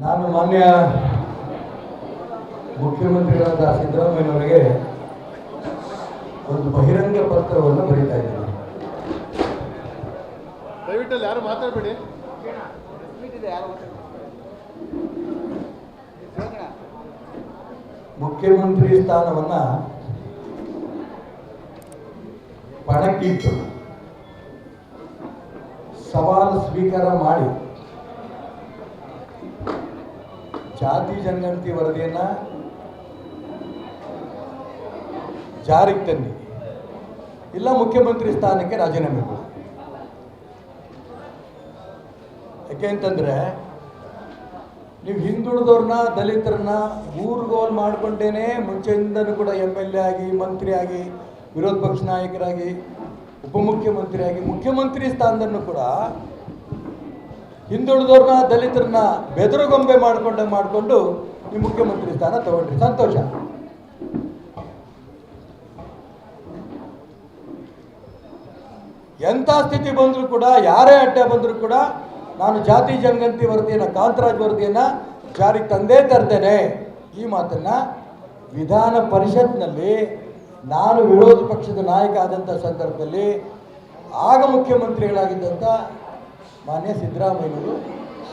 ನಾನು ಮಾನ್ಯ ಮುಖ್ಯಮಂತ್ರಿಗಳಾದ ಸಿದ್ದರಾಮಯ್ಯನವರಿಗೆ ಒಂದು ಬಹಿರಂಗ ಪತ್ರವನ್ನು ಬರೀತಾ ಇದ್ದೀನಿ. ದಯವಿಟ್ಟು ಯಾರು ಮಾತಾಡಬೇಡಿ. ಮುಖ್ಯಮಂತ್ರಿ ಸ್ಥಾನವನ್ನ ಪಣಕ್ಕಿಟ್ಟು ಸವಾಲು ಸ್ವೀಕಾರ ಮಾಡಿ ಜಾತಿ ಜನಗಣತಿ ವರದಿಯನ್ನ ಜಾರಿಗೆ ತನ್ನಿ ಇಲ್ಲ ಮುಖ್ಯಮಂತ್ರಿ ಸ್ಥಾನಕ್ಕೆ ರಾಜೀನಾಮೆ ಕೊಡಿ. ಯಾಕೆ ಅಂತಂದ್ರೆ ನೀವು ಹಿಂದುಳಿದವ್ರನ್ನ, ದಲಿತರನ್ನ ಊರುಗೋಲ್ ಮಾಡ್ಕೊಂಡೇನೆ ಮುಂಚೆಯಿಂದನೂ ಕೂಡ ಎಂ ಎಲ್ ಎ ಆಗಿ, ಮಂತ್ರಿ ಆಗಿ, ವಿರೋಧ ಪಕ್ಷ ನಾಯಕರಾಗಿ ಉಪಮುಖ್ಯಮಂತ್ರಿಯಾಗಿ ಮುಖ್ಯಮಂತ್ರಿ ಸ್ಥಾನದನ್ನು ಕೂಡ ಹಿಂದುಳಿದವ್ರನ್ನ, ದಲಿತರನ್ನ ಬೆದರುಗೊಂಬೆ ಮಾಡ್ಕೊಂಡೆ ಮಾಡಿಕೊಂಡು ಈ ಮುಖ್ಯಮಂತ್ರಿ ಸ್ಥಾನ ತಗೊಂಡ್ರಿ. ಸಂತೋಷ. ಎಂಥ ಸ್ಥಿತಿ ಬಂದರೂ ಕೂಡ, ಯಾರೇ ಅಡ್ಡ ಬಂದರೂ ಕೂಡ, ನಾನು ಜಾತಿ ಜನಗಂತಿ ವರದಿಯನ್ನು, ಕಾಂತರಾಜ್ ವರದಿಯನ್ನು ಜಾರಿಗೆ ತಂದೇ ತರ್ತೇನೆ. ಈ ಮಾತನ್ನು ವಿಧಾನ ಪರಿಷತ್ನಲ್ಲಿ ನಾನು ವಿರೋಧ ಪಕ್ಷದ ನಾಯಕ ಆದಂಥ ಸಂದರ್ಭದಲ್ಲಿ ಆಗ ಮುಖ್ಯಮಂತ್ರಿಗಳಾಗಿದ್ದಂಥ ಮಾನ್ಯ ಸಿದ್ದರಾಮಯ್ಯವರು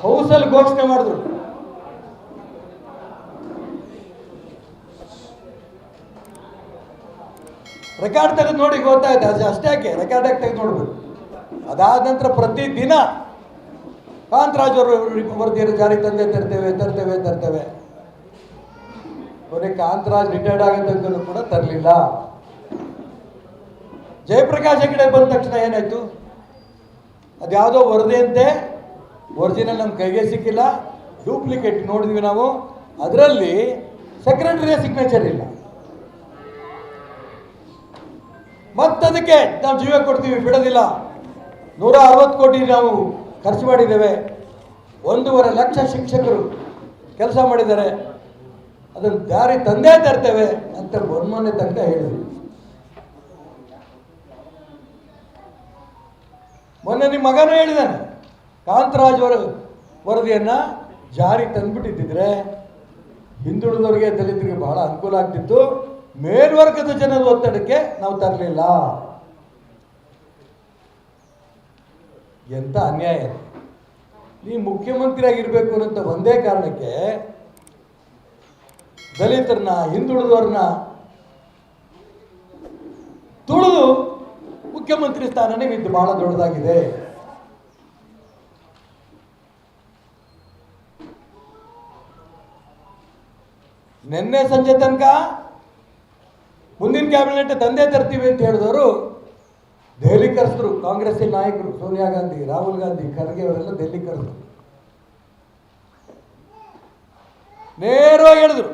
ಹೌಸಲ್ಲಿ ಘೋಷಣೆ ಮಾಡಿದ್ರು. ರೆಕಾರ್ಡ್ ತೆಗೆದು ನೋಡಿ ಗೊತ್ತಾಯ್ತು, ಅದು ಅಷ್ಟೇ ಯಾಕೆ? ರೆಕಾರ್ಡ್ ಆಗಿ ತೆಗೆದು ನೋಡ್ಬೇಕು? ಅದಾದ ನಂತರ ಪ್ರತಿ ದಿನ ಕಾಂತರಾಜ್ ಅವರು ವರದಿಯನ್ನು ಜಾರಿಗೆ ತಂದೆ ತರ್ತೇವೆ ತರ್ತೇವೆ ತರ್ತೇವೆ. ಕೊನೆ ಕಾಂತರಾಜ್ ರಿಟೈರ್ಡ್ ಆಗೋ ಕೂಡ ತರಲಿಲ್ಲ. ಜಯಪ್ರಕಾಶ್ ಹೆಗಡೆ ಬಂದ ತಕ್ಷಣ ಏನಾಯ್ತು? ಅದ್ಯಾವುದೋ ವರದಿಯಂತೆ ಒರಿಜಿನಲ್ ನಮ್ಮ ಕೈಗೆ ಸಿಕ್ಕಿಲ್ಲ, ಡೂಪ್ಲಿಕೇಟ್ ನೋಡಿದ್ವಿ ನಾವು, ಅದರಲ್ಲಿ ಸೆಕ್ರೆಟರಿಯ ಸಿಗ್ನೇಚರ್ ಇಲ್ಲ. ಮತ್ತದಕ್ಕೆ ನಾವು ಜೀವ ಕೊಡ್ತೀವಿ, ಬಿಡೋದಿಲ್ಲ. ನೂರ ಅರವತ್ತು ಕೋಟಿ ನಾವು ಖರ್ಚು ಮಾಡಿದ್ದೇವೆ. ಒಂದೂವರೆ ಲಕ್ಷ ಶಿಕ್ಷಕರು ಕೆಲಸ ಮಾಡಿದ್ದಾರೆ. ಅದನ್ನು ದಾರಿ ತಂದೇ ತರ್ತೇವೆ ಅಂತ ಮೊನ್ನೆ ತಂದೆ ಹೇಳಿದ್ವಿ ಮೊನ್ನೆ ನಿಮ್ಮ ಮಗನೂ ಹೇಳಿದ್ದಾನೆ ಕಾಂತರಾಜ್ ವರ, ವರದಿಯನ್ನು ಜಾರಿ ತಂದ್ಬಿಟ್ಟಿದ್ದಿದ್ರೆ ಹಿಂದುಳಿದವರಿಗೆ ದಲಿತರಿಗೆ ಬಹಳ ಅನುಕೂಲ ಆಗ್ತಿತ್ತು, ಮೇಲ್ವರ್ಗದ ಜನರ ಒತ್ತಡಕ್ಕೆ ನಾವು ತರಲಿಲ್ಲ ಎಂಥ ಅನ್ಯಾಯ. ನೀವು ಮುಖ್ಯಮಂತ್ರಿ ಆಗಿರ್ಬೇಕು ಅನ್ನೋ ಒಂದೇ ಕಾರಣಕ್ಕೆ ದಲಿತರನ್ನ, ಹಿಂದುಳಿದವ್ರನ್ನ ಮುಖ್ಯಮಂತ್ರಿ ಸ್ಥಾನನೇ ಇದು ಬಹಳ ದೊಡ್ಡದಾಗಿದೆ. ನಿನ್ನೆ ಸಂಜೆ ತನಕ ಮುಂದಿನ ಕ್ಯಾಬಿನೆಟ್ ತಂದೆ ತರ್ತೀವಿ ಅಂತ ಹೇಳಿದವರು ದೆಹಲಿ ಕರೆಸಿದ್ರು ಕಾಂಗ್ರೆಸ್ಸಿನ ನಾಯಕರು, ಸೋನಿಯಾ ಗಾಂಧಿ, ರಾಹುಲ್ ಗಾಂಧಿ, ಖರ್ಗೆ ಅವರೆಲ್ಲ ದೆಹಲಿ ಕರೆಸಿದ್ರು ನೇರವಾಗಿ ಹೇಳಿದ್ರು,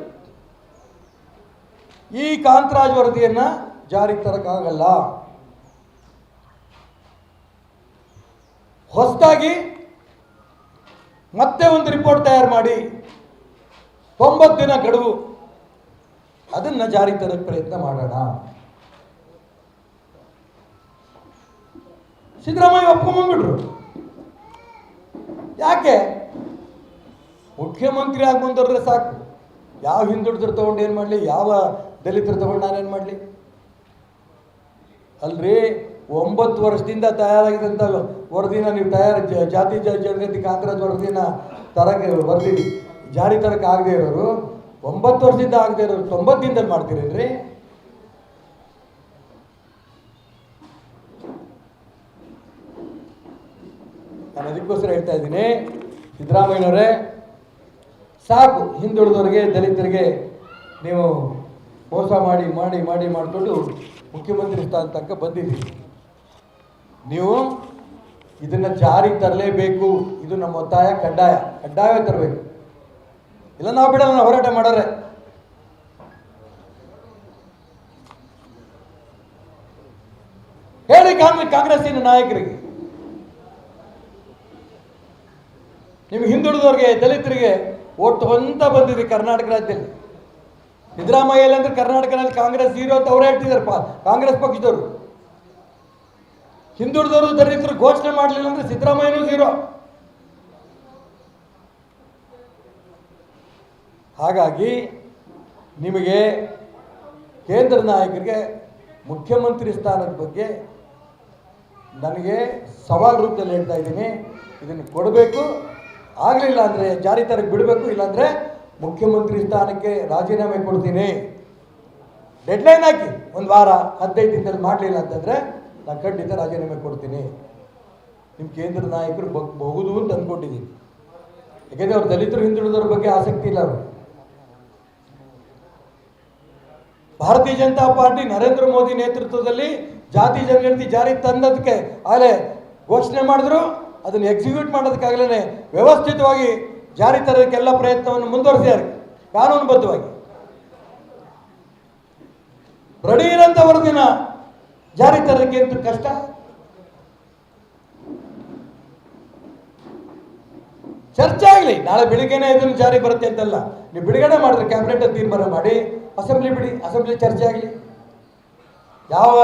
ಈ ಕಾಂತರಾಜ್ ವರದಿಯನ್ನ ಜಾರಿಗೆ ತರಕ್ಕಾಗಲ್ಲ. ಹೊಸದಾಗಿ ಮತ್ತೆ ಒಂದು ರಿಪೋರ್ಟ್ ತಯಾರು ಮಾಡಿ ತೊಂಬತ್ತು ದಿನ ಗಡುವು, ಅದನ್ನ ಜಾರಿ ತರೋಕ್ಕೆ ಪ್ರಯತ್ನ ಮಾಡೋಣ. ಸಿದ್ದರಾಮಯ್ಯ ಒಪ್ಕೊಂಬಂದ್ಬಿಟ್ರು ಯಾಕೆ? ಮುಖ್ಯಮಂತ್ರಿ ಆಗಿ ಬಂದವ್ರೆ ಸಾಕು. ಯಾವ ಹಿಂದುಳಿದ್ರು ತಗೊಂಡು ಏನು ಮಾಡಲಿ? ಯಾವ ದಲಿತರು ತಗೊಂಡು ನಾನೇನು ಮಾಡಲಿ? ಅಲ್ರಿ? ಒಂಬತ್ತು ವರ್ಷದಿಂದ ತಯಾರಾಗಿದ್ದಂಥ ವರದಿನ ನೀವು ತಯಾರು ಜಾತಿ ಜನಗತಿ ಕಾಂಗ್ರೆಸ್ ವರದಿನ ತರಕ್ಕೆ ವರದಿ ಜಾರಿ ತರಕ್ಕೆ ಆಗದೆ ಇರೋರು, ಒಂಬತ್ತು ವರ್ಷದಿಂದ ಆಗದೆ ಇರೋರು, ತೊಂಬತ್ತು ದಿನದಲ್ಲಿ ಮಾಡ್ತೀರೇನ್ರಿ? ನಾನು ಅದಕ್ಕೋಸ್ಕರ ಹೇಳ್ತಾ ಇದ್ದೀನಿ, ಸಿದ್ದರಾಮಯ್ಯನವರೇ, ಸಾಕು ಹಿಂದುಳಿದವರಿಗೆ, ದಲಿತರಿಗೆ ನೀವು ಮೋಸ ಮಾಡಿ ಮಾಡಿ ಮಾಡಿ ಮಾಡಿಕೊಂಡು ಮುಖ್ಯಮಂತ್ರಿ ಸ್ಥಾನ ತನಕ ಬಂದಿದ್ದೀರಿ. ನೀವು ಇದನ್ನು ಜಾರಿಗೆ ತರಲೇಬೇಕು. ಇದು ನಮ್ಮ ಒತ್ತಾಯ, ಕಡ್ಡಾಯ. ಕಡ್ಡಾಯ ತರಬೇಕು. ಇಲ್ಲ ನಾವು ಬಿಡಲ್ಲ, ನಾವು ಹೋರಾಟ ಮಾಡೋರೆ. ಹೇಳಿ ಕಾಂಗ್ರೆಸ್ ಕಾಂಗ್ರೆಸ್ಸಿನ ನಾಯಕರಿಗೆ. ನಿಮ್ಗೆ ಹಿಂದುಳಿದವ್ರಿಗೆ, ದಲಿತರಿಗೆ ಓಟ್ ಅಂತ ಬಂದಿದೆ ಕರ್ನಾಟಕ ರಾಜ್ಯದಲ್ಲಿ. ಸಿದ್ದರಾಮಯ್ಯ ಅಂದ್ರೆ ಕರ್ನಾಟಕದಲ್ಲಿ ಕಾಂಗ್ರೆಸ್ ಜೀರೋ ಅಂತ ಅವರೇ ಹೇಳ್ತಿದ್ದಾರೆ ಕಾಂಗ್ರೆಸ್ ಪಕ್ಷದವರು. ಹಿಂದುಳಿದವರು ದಲಿತರು ಘೋಷಣೆ ಮಾಡಲಿಲ್ಲ ಅಂದ್ರೆ ಸಿದ್ದರಾಮಯ್ಯನೂ ಜೀರೋ ಹಾಗಾಗಿ ನಿಮಗೆ ಕೇಂದ್ರ ನಾಯಕರಿಗೆ ಮುಖ್ಯಮಂತ್ರಿ ಸ್ಥಾನದ ಬಗ್ಗೆ ನನಗೆ ಸವಾಲು ರೂಪದಲ್ಲಿ ಹೇಳ್ತಾ ಇದ್ದೀನಿ. ಇದನ್ನು ಕೊಡಬೇಕು. ಆಗಲಿಲ್ಲ ಅಂದರೆ ಜಾರಿ ತರಕ್ಕೆ ಬಿಡಬೇಕು, ಇಲ್ಲಾಂದರೆ ಮುಖ್ಯಮಂತ್ರಿ ಸ್ಥಾನಕ್ಕೆ ರಾಜೀನಾಮೆ ಕೊಡ್ತೀನಿ. ಡೆಡ್ಲೈನ್ ಹಾಕಿ. ಒಂದು ವಾರ ಹದಿನೈದು ದಿನದಲ್ಲಿ ಮಾಡಲಿಲ್ಲ ಅಂತಂದರೆ ನಾನು ಖಂಡಿತ ರಾಜೀನಾಮೆ ಕೊಡ್ತೀನಿ. ನಿಮ್ಮ ಕೇಂದ್ರ ನಾಯಕರು ಬಹುದು ಅಂತ ಅಂದ್ಕೊಂಡಿದ್ದೀನಿ ಯಾಕೆಂದರೆ ಅವ್ರು ದಲಿತರು ಹಿಂದುಳಿದವ್ರ ಬಗ್ಗೆ ಆಸಕ್ತಿ ಇಲ್ಲ ಅವರು ಭಾರತೀಯ ಜನತಾ ಪಾರ್ಟಿ ನರೇಂದ್ರ ಮೋದಿ ನೇತೃತ್ವದಲ್ಲಿ ಜಾತಿ ಜನಗಣತಿ ಜಾರಿ ತಂದದಕ್ಕೆ ಆಗಲೇ ಘೋಷಣೆ ಮಾಡಿದ್ರು. ಅದನ್ನು ಎಕ್ಸಿಕ್ಯೂಟ್ ಮಾಡೋದಕ್ಕಾಗಲೇ ವ್ಯವಸ್ಥಿತವಾಗಿ ಜಾರಿ ತರೋದಕ್ಕೆಲ್ಲ ಪ್ರಯತ್ನವನ್ನು ಮುಂದುವರಿಸಿದ್ದಾರೆ. ಕಾನೂನುಬದ್ಧವಾಗಿ. ರಡಿ ಇರೋಂಥ ವರದಿನ ಜಾರಿ ತರಕ್ಕೆ ಅಂತ ಕಷ್ಟ? ಚರ್ಚೆ ಆಗಲಿ. ನಾಳೆ ಬೆಳಿಗ್ಗೆನೇ ಇದನ್ನು ಜಾರಿ ಬರುತ್ತೆ ಅಂತಲ್ಲ. ನೀವು ಬಿಡುಗಡೆ ಮಾಡಿದ್ರೆ ಕ್ಯಾಬಿನೆಟ್ ತೀರ್ಮಾನ ಮಾಡಿ ಅಸೆಂಬ್ಲಿ ಬಿಡಿ ಅಸೆಂಬ್ಲಿ ಚರ್ಚೆ ಆಗಲಿ. ಯಾವ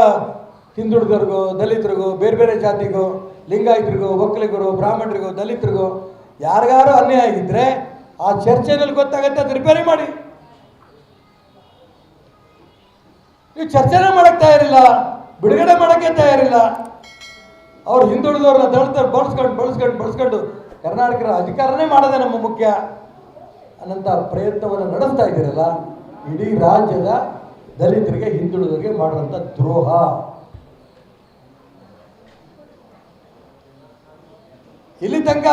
ಹಿಂದುಳಿದವ್ರಿಗೋ, ದಲಿತರಿಗೋ, ಬೇರೆ ಬೇರೆ ಜಾತಿಗೋ, ಲಿಂಗಾಯತರಿಗೋ, ಒಕ್ಕಲಿಗರು, ಬ್ರಾಹ್ಮಣರಿಗೋ, ದಲಿತರಿಗೋ ಯಾರಿಗಾರು ಅನ್ಯಾಯ ಆಗಿದ್ರೆ ಆ ಚರ್ಚೆನಲ್ಲಿ ಗೊತ್ತಾಗತ್ತೆ ಅದು ರಿಪೇರಿ ಮಾಡಿ. ನೀವು ಚರ್ಚೆನೇ ಮಾಡಕ್ ತಯಾರಿಲ್ಲ. ಬಿಡುಗಡೆ ಮಾಡೋಕ್ಕೆ ತಯಾರಿಲ್ಲ. ಅವ್ರು ಹಿಂದುಳಿದವ್ರನ್ನ ದಲಿತ ಬಳಸ್ಕೊಂಡು ಬಳಸ್ಕೊಂಡು ಬಳಸ್ಕೊಂಡು ಕರ್ನಾಟಕ ಅಧಿಕಾರನೇ ಮಾಡೋದೇ ನಮ್ಮ ಮುಖ್ಯ. ಅನ್ನಂಥ ಪ್ರಯತ್ನವನ್ನು ನಡೆಸ್ತಾ ಇದ್ದೀರಲ್ಲ, ಇಡೀ ರಾಜ್ಯದ ದಲಿತರಿಗೆ, ಹಿಂದುಳಿದವರಿಗೆ ಮಾಡುವಂಥ ದ್ರೋಹ. ಇಲ್ಲಿ ತನಕ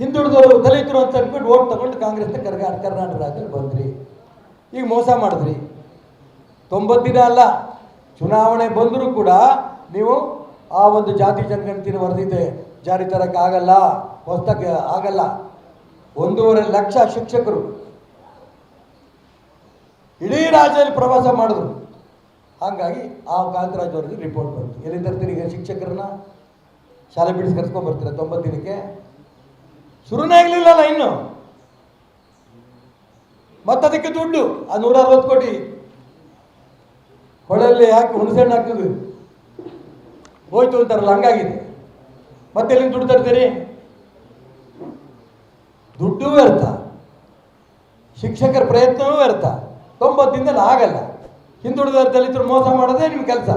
ಹಿಂದುಳಿದವರು ದಲಿತರು ಅಂತ ಅಂದ್ಬಿಟ್ಟು ಓಟ್ ತಗೊಂಡು ಕಾಂಗ್ರೆಸ್ನ ಕರ್ನಾ, ಕರ್ನಾಟಕ ರಾಜ್ಯದಲ್ಲಿ ಬಂದ್ರಿ. ಈಗ ಮೋಸ ಮಾಡಿದ್ರಿ. ತೊಂಬತ್ತು ದಿನ ಅಲ್ಲ ಚುನಾವಣೆ ಬಂದರೂ ಕೂಡ ನೀವು ಆ ಒಂದು ಜಾತಿ ಜನಗಣತಿನ ವರದಿದೆ ಜಾರಿ ತರಕ್ಕೆ ಆಗಲ್ಲ, ಹೊಸದಾಗಿ ಆಗಲ್ಲ. ಒಂದೂವರೆ ಲಕ್ಷ ಶಿಕ್ಷಕರು ಇಡೀ ರಾಜ್ಯದಲ್ಲಿ ಪ್ರವಾಸ ಮಾಡಿದ್ರು. ಹಾಗಾಗಿ ಆ ಕಾಂತರಾಜ್ ಅವರಿಗೆ ರಿಪೋರ್ಟ್ ಬಂತು. ಎಲ್ಲಿ ತರ್ತೀರಿ ಶಿಕ್ಷಕರನ್ನ? ಶಾಲೆ ಬಿಡಿಸಿ ಕರ್ಸ್ಕೊಂಡ್ ಬರ್ತೀರ? ತೊಂಬತ್ತು ದಿನಕ್ಕೆ? ಶುರುನೇ ಆಗಲಿಲ್ಲಲ್ಲ ಇನ್ನು. ಮತ್ತದಕ್ಕೆ ದುಡ್ಡು? ಆ ನೂರ ಅರವತ್ತು ಕೋಟಿ ಹೊಳೆಯಲ್ಲಿ ಹಾಕಿ ಹುಣಸೆಹಣ್ಣು ಹಾಕಿದ್ವಿ. ಹೋಯ್ತು ಅಂತಾರಲ್ಲ, ಹಂಗಾಗಿದೆ. ಮತ್ತೆ ಎಲ್ಲಿಂದ ದುಡ್ಡು ತರ್ತೀರಿ? ದುಡ್ಡು ವ್ಯರ್ಥ. ಶಿಕ್ಷಕರ ಪ್ರಯತ್ನವೂ ವ್ಯರ್ಥ. ತೊಂಬತ್ತು ದಿನದಲ್ಲಿ ಆಗಲ್ಲ. ಹಿಂದುಳಿದ ದಲಿತರು ಮೋಸ ಮಾಡೋದೇ ನಿಮ್ಮ ಕೆಲಸ.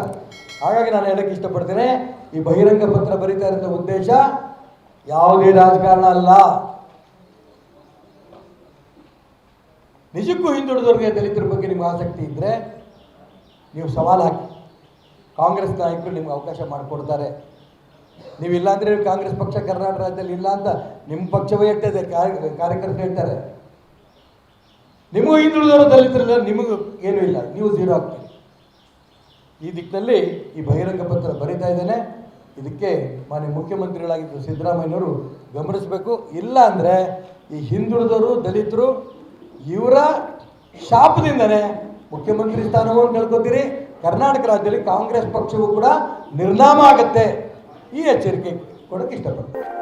ಹಾಗಾಗಿ ನಾನು ಹೇಳಕ್ಕೆ ಇಷ್ಟಪಡ್ತೇನೆ, ಈ ಬಹಿರಂಗ ಪತ್ರ ಬರೀತಾ ಇರೋ ಉದ್ದೇಶ, ಯಾವುದೇ ರಾಜಕಾರಣ ಅಲ್ಲ. ನಿಜಕ್ಕೂ ಹಿಂದುಳಿದವ್ರಿಗೆ ದಲಿತರ ಬಗ್ಗೆ ನಿಮ್ಗೆ ಆಸಕ್ತಿ ಇದ್ದರೆ ನೀವು ಸವಾಲು ಹಾಕಿ. ಕಾಂಗ್ರೆಸ್ ನಾಯಕರು ನಿಮ್ಗೆ ಅವಕಾಶ ಮಾಡಿಕೊಡ್ತಾರೆ. ನೀವು ಕಾಂಗ್ರೆಸ್ ಪಕ್ಷ ಕರ್ನಾಟಕ ರಾಜ್ಯದಲ್ಲಿ ಇಲ್ಲ ಅಂತ ನಿಮ್ಮ ಪಕ್ಷವೇ ಹೇಳ್ತದೆ ಕಾರ್ಯಕರ್ತರು ಹೇಳ್ತಾರೆ. ನಿಮಗೂ ಹಿಂದುಳಿದವರು ದಲಿತರಿಲ್ಲ ನಿಮಗೂ ಏನೂ ಇಲ್ಲ, ನೀವು ಝೀರೋ ಆಗ್ತೀರಿ. ಈ ದಿಕ್ಕಿನಲ್ಲಿ ಈ ಬಹಿರಂಗ ಪತ್ರ ಬರಿತಾ ಇದ್ದೇನೆ. ಇದಕ್ಕೆ ಮಾನ್ಯ ಮುಖ್ಯಮಂತ್ರಿಗಳಾಗಿದ್ದು ಸಿದ್ದರಾಮಯ್ಯನವರು ಗಮನಿಸಬೇಕು. ಇಲ್ಲ ಅಂದರೆ ಈ ಹಿಂದುಳಿದವರು, ದಲಿತರು ಇವರ ಶಾಪದಿಂದನೇ ಮುಖ್ಯಮಂತ್ರಿ ಸ್ಥಾನವನ್ನು ಕಳ್ಕೊತೀರಿ ಕರ್ನಾಟಕ ರಾಜ್ಯದಲ್ಲಿ ಕಾಂಗ್ರೆಸ್ ಪಕ್ಷವೂ ಕೂಡ ನಿರ್ನಾಮ ಆಗುತ್ತೆ. ಈ ಎಚ್ಚರಿಕೆ ಕೊಡೋಕ್ಕೆ ಇಷ್ಟಪಡ್ತೀನಿ.